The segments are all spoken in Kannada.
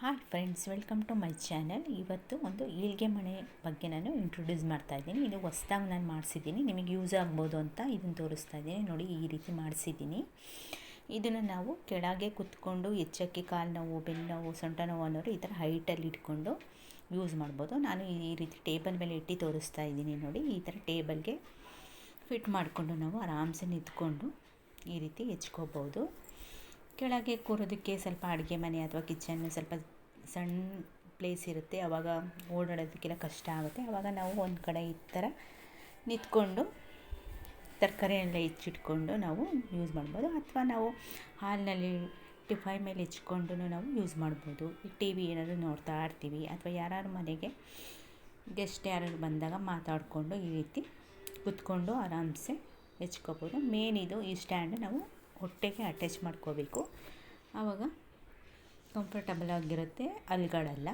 Hi friends welcome to my channel ಇವತ್ತು ಒಂದು ಈಳ್ಗೆ ಮನೆ ಬಗ್ಗೆ ನಾನು ಇಂಟ್ರೊಡ್ಯೂಸ್ ಮಾಡ್ತಾ ಇದ್ದೀನಿ. ಇದು ಹೊಸ್ದಾಗಿ ನಾನು ಮಾಡಿಸಿದ್ದೀನಿ. ನಿಮಗೆ ಯೂಸ್ ಆಗ್ಬೋದು ಅಂತ ಇದನ್ನು ತೋರಿಸ್ತಾ ಇದ್ದೀನಿ. ನೋಡಿ, ಈ ರೀತಿ ಮಾಡಿಸಿದ್ದೀನಿ. ಇದನ್ನು ನಾವು ಕೆಳಗೆ ಕುತ್ಕೊಂಡು ಎಚ್ಚಕ್ಕಿ ಕಾಲು ನೋವು ಬೆನ್ನು ನೋವು, ಸೊಂಟ ನೋವು ಅನ್ನೋರು ಈ ಥರ ಹೈಟಲ್ಲಿ ಇಟ್ಕೊಂಡು ಯೂಸ್ ಮಾಡ್ಬೋದು. ನಾನು ಈ ರೀತಿ ಟೇಬಲ್ ಮೇಲೆ ಇಟ್ಟು ತೋರಿಸ್ತಾ ಇದ್ದೀನಿ ನೋಡಿ. ಈ ಥರ ಟೇಬಲ್ಗೆ ಫಿಟ್ ಮಾಡಿಕೊಂಡು ನಾವು ಆರಾಮ್ಸೆ ನಿಂತ್ಕೊಂಡು ಈ ರೀತಿ ಹೆಚ್ಕೋಬೋದು ಕೆಳಗೆ ಕೂರೋದಕ್ಕೆ ಸ್ವಲ್ಪ ಅಡುಗೆ ಮನೆ ಅಥವಾ ಕಿಚನ್ ಸ್ವಲ್ಪ ಸಣ್ಣ ಪ್ಲೇಸ್ ಇರುತ್ತೆ. ಆವಾಗ ಓಡಾಡೋದಕ್ಕೆಲ್ಲ ಕಷ್ಟ ಆಗುತ್ತೆ. ಆವಾಗ ನಾವು ಒಂದು ಕಡೆ ಈ ಥರ ನಿಂತ್ಕೊಂಡು ತರಕಾರಿಯೆಲ್ಲ ಹೆಚ್ಚಿಟ್ಕೊಂಡು ನಾವು ಯೂಸ್ ಮಾಡ್ಬೋದು. ಅಥವಾ ನಾವು ಹಾಲಿನಲ್ಲಿ ಟಿಫೈ ಮೇಲೆ ಹೆಚ್ಕೊಂಡು ನಾವು ಯೂಸ್ ಮಾಡ್ಬೋದು. ಟಿ ವಿ ಏನಾದರೂ ನೋಡ್ತಾ ಇರ್ತೀವಿ. ಅಥವಾ ಯಾರು ಮನೆಗೆ ಗೆಸ್ಟ್ ಯಾರು ಬಂದಾಗ ಮಾತಾಡಿಕೊಂಡು ಈ ರೀತಿ ಕುತ್ಕೊಂಡು ಆರಾಮ್ಸೆ ಹೆಚ್ಕೋಬೋದು. ಮೇನ್ ಇದು ಈ ಸ್ಟ್ಯಾಂಡ್ ನಾವು ಹೊಟ್ಟೆಗೆ ಅಟ್ಯಾಚ್ ಮಾಡ್ಕೋಬೇಕು. ಆವಾಗ ಕಂಫರ್ಟಬಲ್ ಆಗಿರುತ್ತೆ ಅಲ್ಗಾಡಲ್ಲ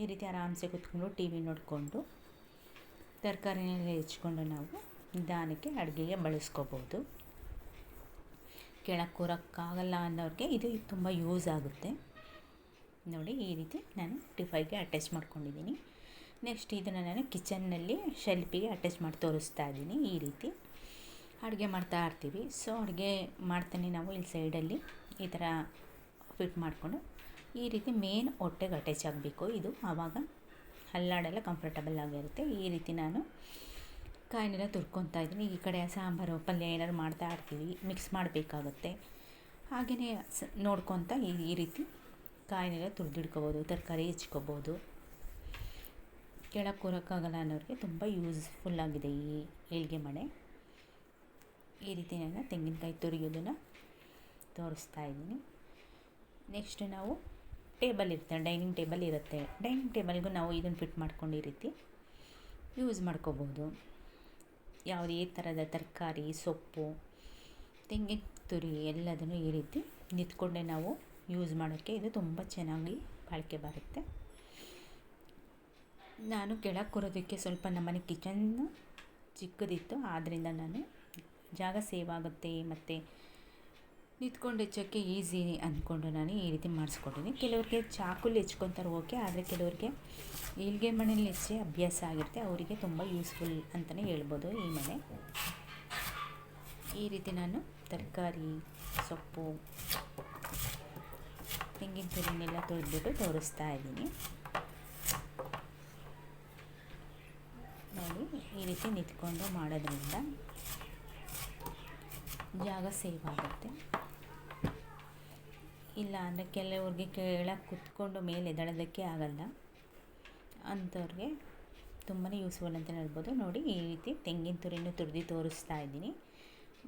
ಈ ರೀತಿ ಆರಾಮ್ಸೆ ಕೂತ್ಕೊಂಡು ಟಿ ವಿ ನೋಡಿಕೊಂಡು ತರಕಾರಿನೆಲ್ಲ ಹೆಚ್ಕೊಂಡು ನಾವು ನಿಧಾನಕ್ಕೆ ಅಡುಗೆಗೆ ಬಳಸ್ಕೋಬೋದು. ಕೆಳಗೆ ಕೂರೋಕ್ಕಾಗಲ್ಲ ಅನ್ನೋರಿಗೆ ಇದು ತುಂಬ ಯೂಸ್ ಆಗುತ್ತೆ. ನೋಡಿ ಈ ರೀತಿ ನಾನು ಟಿಫೈಗೆ ಅಟ್ಯಾಚ್ ಮಾಡ್ಕೊಂಡಿದ್ದೀನಿ. ನೆಕ್ಸ್ಟ್ ಇದನ್ನು ನಾನು ಕಿಚನ್ನಲ್ಲಿ ಶೆಲ್ಪಿಗೆ ಅಟ್ಯಾಚ್ ಮಾಡಿ ತೋರಿಸ್ತಾ ಇದ್ದೀನಿ ಈ ರೀತಿ. ಅಡುಗೆ ಮಾಡ್ತಾ ಇರ್ತೀವಿ. ಸೊ ಅಡುಗೆ ಮಾಡ್ತಾನೆ ನಾವು ಇಲ್ಲಿ ಸೈಡಲ್ಲಿ ಈ ಥರ ಫಿಟ್ ಮಾಡಿಕೊಂಡು. ಈ ರೀತಿ ಮೇನ್ ಹೊಟ್ಟೆಗೆ ಅಟ್ಯಾಚ್ ಆಗಬೇಕು. ಇದು ಆವಾಗ ಹಲ್ಲಾಡೆಲ್ಲ ಕಂಫರ್ಟಬಲ್ ಆಗಿರುತ್ತೆ. ಈ ರೀತಿ ನಾನು ಕಾಯಿನೆಲ್ಲ ತುರ್ಕೊತಾ ಇದ್ದೀನಿ. ಈ ಕಡೆ ಸಾಂಬಾರು, ಪಲ್ಯ ಏನಾದ್ರು ಮಾಡ್ತಾ ಇರ್ತೀವಿ. ಮಿಕ್ಸ್ ಮಾಡಬೇಕಾಗುತ್ತೆ. ಹಾಗೆಯೇ ಸ ನೋಡ್ಕೊತ ಈ ಈ ರೀತಿ ಕಾಯಿನೆಲ್ಲ ತುರಿದಿಡ್ಕೋಬೋದು, ತರಕಾರಿ ಹೆಚ್ಕೋಬೋದು. ಕೆಳಗೆ ಕೂರೋಕ್ಕಾಗಲ್ಲ ಅನ್ನೋರಿಗೆ ತುಂಬ ಯೂಸ್ಫುಲ್ ಆಗಿದೆ ಈ ಏಳಿಗೆ ಮಣೆ. ಈ ರೀತಿ ನಾನು ತೆಂಗಿನಕಾಯಿ ತುರಿಯೋದನ್ನು ತೋರಿಸ್ತಾ ಇದ್ದೀನಿ. ನೆಕ್ಸ್ಟ್ ನಾವು ಟೇಬಲ್ ಇರುತ್ತೆ ಡೈನಿಂಗ್ ಟೇಬಲ್ ಇರುತ್ತೆ. ಡೈನಿಂಗ್ ಟೇಬಲ್ಗೂ ನಾವು ಇದನ್ನು ಫಿಟ್ ಮಾಡ್ಕೊಂಡು ಈ ರೀತಿ ಯೂಸ್ ಮಾಡ್ಕೋಬೋದು. ಯಾವುದೇ ಥರದ ತರಕಾರಿ, ಸೊಪ್ಪು, ತೆಂಗಿನ ತುರಿ ಎಲ್ಲದನ್ನು ಈ ರೀತಿ ನಿಂತ್ಕೊಂಡೆ ನಾವು ಯೂಸ್ ಮಾಡೋಕ್ಕೆ ಇದು ತುಂಬ ಚೆನ್ನಾಗಿ ಬಾಳಿಕೆ ಬರುತ್ತೆ. ನಾನು ಕೆಳಗೆ ಕೂರೋದಕ್ಕೆ ಸ್ವಲ್ಪ ನಮ್ಮನೆ ಕಿಚನ್ ಚಿಕ್ಕದಿತ್ತು ಆದ್ದರಿಂದ ನಾನು ಜಾಗ ಸೇವ್ ಆಗುತ್ತೆ ಮತ್ತು ನಿಂತ್ಕೊಂಡು ಹೆಚ್ಚೋಕ್ಕೆ ಈಸಿ ಅಂದ್ಕೊಂಡು ನಾನು ಈ ರೀತಿ ಮಾಡಿಸ್ಕೊಟ್ಟಿನಿ ಕೆಲವ್ರಿಗೆ ಚಾಕುಲಿ ಹೆಚ್ಕೊತಾರೆ ಓಕೆ, ಆದರೆ ಕೆಲವ್ರಿಗೆ ಇಲ್ಲಿಗೆ ಮನೇಲಿ ಹೆಚ್ಚಿ ಅಭ್ಯಾಸ ಆಗಿರುತ್ತೆ, ಅವರಿಗೆ ತುಂಬ ಯೂಸ್ಫುಲ್ ಅಂತಲೇ ಹೇಳ್ಬೋದು ಈ ಮನೆ. ಈ ರೀತಿ ನಾನು ತರಕಾರಿ, ಸೊಪ್ಪು, ತೆಂಗಿನ ತುರಿನೆಲ್ಲ ತೊಳೆದ್ಬಿಟ್ಟು ತೋರಿಸ್ತಾ ಇದ್ದೀನಿ. ನೋಡಿ, ಈ ರೀತಿ ನಿಂತ್ಕೊಂಡು ಮಾಡೋದ್ರಿಂದ ಜಾಗ ಸೇವ್ ಆಗುತ್ತೆ. ಇಲ್ಲ ಅಂದರೆ ಕೆಲವ್ರಿಗೆ ಕೆಳಗೆ ಕುತ್ಕೊಂಡು ಮೇಲೆ ಎದ್ದಳೋದಕ್ಕೆ ಆಗಲ್ಲ. ಅಂಥವ್ರಿಗೆ ತುಂಬಾ ಯೂಸ್ಫುಲ್ ಅಂತ ಹೇಳ್ಬೋದು. ನೋಡಿ ಈ ರೀತಿ ತೆಂಗಿನ ತುರಿನ ತುರಿದು ತೋರಿಸ್ತಾ ಇದ್ದೀನಿ.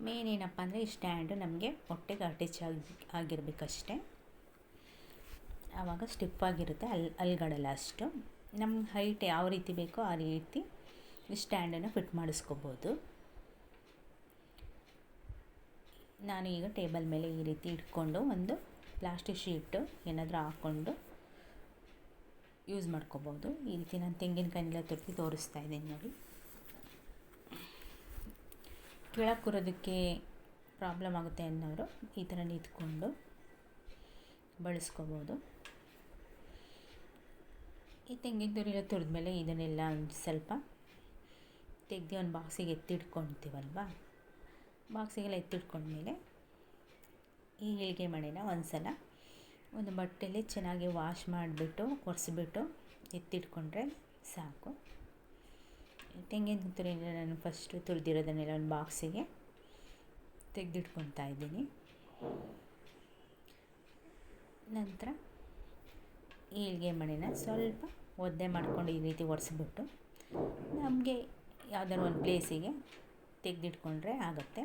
ಮೇನ್ ಏನಪ್ಪ ಅಂದರೆ ಈ ಸ್ಟ್ಯಾಂಡು ನಮಗೆ ಹೊಟ್ಟೆಗೆ ಅಟ್ಯಾಚ್ ಆಗಿ, ಆಗಿರಬೇಕಷ್ಟೆ. ಆವಾಗ ಸ್ಟಿಪ್ ಆಗಿರುತ್ತೆ ಅಲ್ಲಿ ಅಷ್ಟು. ನಮ್ಮ ಹೈಟ್ ಯಾವ ರೀತಿ ಬೇಕೋ ಆ ರೀತಿ ಈ ಸ್ಟ್ಯಾಂಡನ್ನು ಫಿಟ್ ಮಾಡಿಸ್ಕೋಬೋದು. ನಾನು ಈಗ ಟೇಬಲ್ ಮೇಲೆ ಈ ರೀತಿ ಇಟ್ಕೊಂಡು ಒಂದು ಪ್ಲಾಸ್ಟಿಕ್ ಶೀಟು ಏನಾದರೂ ಹಾಕ್ಕೊಂಡು ಯೂಸ್ ಮಾಡ್ಕೋಬೋದು. ಈ ರೀತಿ ನಾನು ತೆಂಗಿನಕಾಯಿನೆಲ್ಲ ತುರ್ತಿ ತೋರಿಸ್ತಾ ಇದ್ದೀನಿ ನೋಡಿ. ಕೆಳಗೆ ಕೂರೋದಕ್ಕೆ ಪ್ರಾಬ್ಲಮ್ ಆಗುತ್ತೆ ಅನ್ನೋರು ಈ ಥರ ನಿಂತ್ಕೊಂಡು ಬಳಸ್ಕೋಬೋದು. ಈ ತೆಂಗಿನ ತುರಿನ ತುರಿದ್ಮೇಲೆ ಇದನ್ನೆಲ್ಲ ಒಂದು ಸ್ವಲ್ಪ ತೆಗೆದು ಒಂದು ಬಾಕ್ಸಿಗೆ ಎತ್ತಿಟ್ಕೊಳ್ತೀವಲ್ವ ಬಾಕ್ಸಿಗೆಲ್ಲ ಎತ್ತಿಟ್ಕೊಂಡ್ಮೇಲೆ ಈ ಈಳಿಗೆ ಮಣೆನ ಒಂದು ಸಲ ಒಂದು ಬಟ್ಟೆಯಲ್ಲಿ ಚೆನ್ನಾಗಿ ವಾಶ್ ಮಾಡಿಬಿಟ್ಟು, ಒರೆಸ್ಬಿಟ್ಟು ಎತ್ತಿಟ್ಕೊಂಡ್ರೆ ಸಾಕು. ತೆಂಗಿನ ತುರಿನ ನಾನು ಫಸ್ಟು ತುರಿದಿರೋದನ್ನೆಲ್ಲ ಒಂದು ಬಾಕ್ಸಿಗೆ ತೆಗೆದಿಟ್ಕೊತಾ ಇದ್ದೀನಿ. ನಂತರ ಈಳಿಗೆ ಮಣೆನ ಸ್ವಲ್ಪ ಒದ್ದೆ ಮಾಡ್ಕೊಂಡು ಈ ರೀತಿ ಒರೆಸ್ಬಿಟ್ಟು ನಮಗೆ ಯಾವುದಾದ್ರು ಒಂದು ಪ್ಲೇಸಿಗೆ ತೆಗೆದಿಟ್ಕೊಂಡ್ರೆ ಆಗುತ್ತೆ.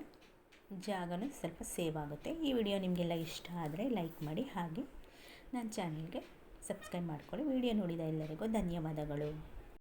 ಜಾಗನೂ ಸ್ವಲ್ಪ ಸೇವ್ ಆಗುತ್ತೆ. ಈ ವಿಡಿಯೋ ನಿಮಗೆಲ್ಲ ಇಷ್ಟ ಆದರೆ ಲೈಕ್ ಮಾಡಿ ಹಾಗೆ ನನ್ನ ಚಾನಲ್ಗೆ ಸಬ್ಸ್ಕ್ರೈಬ್ ಮಾಡ್ಕೊಳ್ಳಿ. ವಿಡಿಯೋ ನೋಡಿದ ಎಲ್ಲರಿಗೂ ಧನ್ಯವಾದಗಳು.